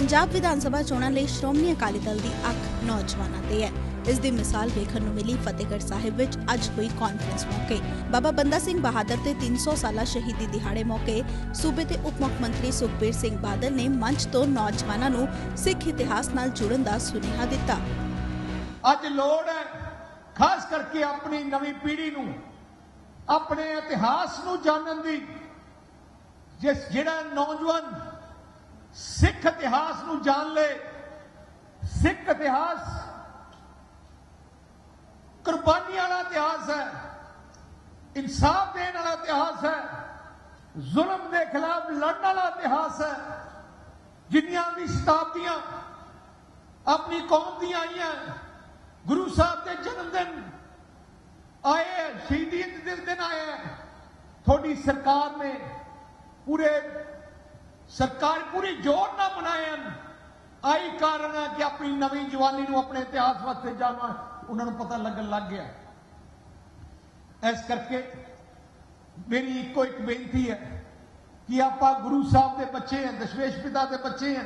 ਪੰਜਾਬ ਵਿਧਾਨ ਸਭਾ ਚੋਣਾਂ ਲਈ ਸ਼੍ਰੋਮਣੀ ਅਕਾਲੀ ਦਲ ਦੀ ਅੱਖ ਨੌਜਵਾਨਾਂ ਤੇ ਹੈ। ਇਸ ਦੀ ਮਿਸਾਲ ਵੇਖਣ ਨੂੰ ਮਿਲੀ ਫਤਿਹਗੜ੍ਹ ਸਾਹਿਬ ਵਿੱਚ ਅੱਜ ਹੋਈ ਕਾਨਫਰੰਸ ਮੌਕੇ। ਬਾਬਾ ਬੰਦਾ ਸਿੰਘ ਬਹਾਦਰ ਤੇ 300 ਸਾਲਾ ਸ਼ਹੀਦੀ ਦਿਹਾੜੇ ਮੌਕੇ ਸੂਬੇ ਦੇ ਉਪ ਮੁੱਖ ਮੰਤਰੀ ਸੁਖਬੀਰ ਸਿੰਘ ਬਾਦਲ ਨੇ ਮੰਚ ਤੋਂ ਨੌਜਵਾਨਾਂ ਨੂੰ ਸਿੱਖ ਇਤਿਹਾਸ ਨਾਲ ਜੁੜਨ ਦਾ ਸੁਨੇਹਾ ਦਿੱਤਾ। ਅੱਜ ਲੋੜ ਹੈ ਖਾਸ ਕਰਕੇ ਆਪਣੀ ਨਵੀਂ ਪੀੜ੍ਹੀ ਨੂੰ, ਆਪਣੇ ਇਤਿਹਾਸ ਨੂੰ ਜਾਣਨ ਦੀ, ਜਿਸ ਜਿਹੜਾ ਨੌਜਵਾਨ ਸਿੱਖ ਇਤਿਹਾਸ ਨੂੰ ਜਾਣ ਲੇ ਸਿੱਖ ਇਤਿਹਾਸ ਕੁਰਬਾਨੀਆਂ ਵਾਲਾ ਇਤਿਹਾਸ ਹੈ ਇਨਸਾਫ ਦੇਣ ਵਾਲਾ ਇਤਿਹਾਸ ਹੈ ਜ਼ੁਲਮ ਦੇ ਖਿਲਾਫ ਲੜਨ ਵਾਲਾ ਇਤਿਹਾਸ ਹੈ ਜਿੰਨੀਆਂ ਵੀ ਸ਼ਤਾਬਦੀਆਂ ਆਪਣੀ ਕੌਮ ਦੀਆਂ ਆਈਆਂ ਗੁਰੂ ਸਾਹਿਬ ਦੇ ਜਨਮ ਦਿਨ ਆਏ ਹੈ, ਸ਼ਹੀਦੀ ਦੇ ਦਿਨ ਆਏ ਹੈ। ਤੁਹਾਡੀ ਸਰਕਾਰ ਨੇ ਪੂਰੇ ਸਰਕਾਰ ਪੂਰੀ ਜੋਰ ਨਾਲ ਮਨਾਏ ਹਨ। ਆਈ ਕਾਰਨ ਹੈ ਕਿ ਆਪਣੀ ਨਵੀਂ ਜਵਾਨੀ ਨੂੰ ਆਪਣੇ ਇਤਿਹਾਸ ਵਾਸਤੇ ਜਾਣਾ, ਉਹਨਾਂ ਨੂੰ ਪਤਾ ਲੱਗਣ ਲੱਗ ਗਿਆ। ਇਸ ਕਰਕੇ ਮੇਰੀ ਇੱਕੋ ਇੱਕ ਬੇਨਤੀ ਹੈ ਕਿ ਆਪਾਂ ਗੁਰੂ ਸਾਹਿਬ ਦੇ ਬੱਚੇ ਹਾਂ, ਦਸ਼ਮੇਸ਼ ਪਿਤਾ ਦੇ ਬੱਚੇ ਹਾਂ।